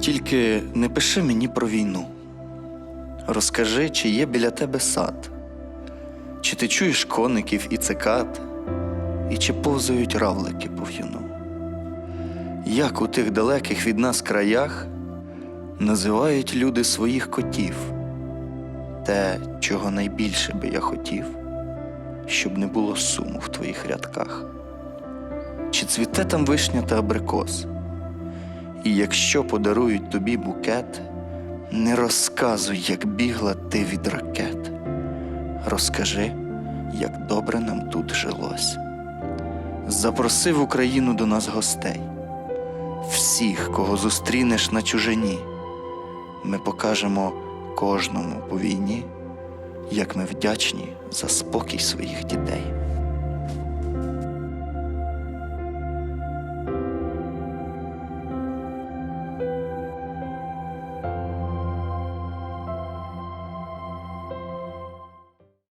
Тільки не пиши мені про війну. Розкажи, чи є біля тебе сад, чи ти чуєш коників і цикад, і чи повзають равлики по в'юну. Як у тих далеких від нас краях називають люди своїх котів, те, чого найбільше би я хотів, щоб не було суму в твоїх рядках. Чи цвіте там вишня та абрикос? І якщо подарують тобі букет, не розказуй, як бігла ти від ракет. Розкажи, як добре нам тут жилось. Запроси в Україну до нас гостей, всіх, кого зустрінеш на чужині. Ми покажемо кожному по війні, як ми вдячні за спокій своїх дітей.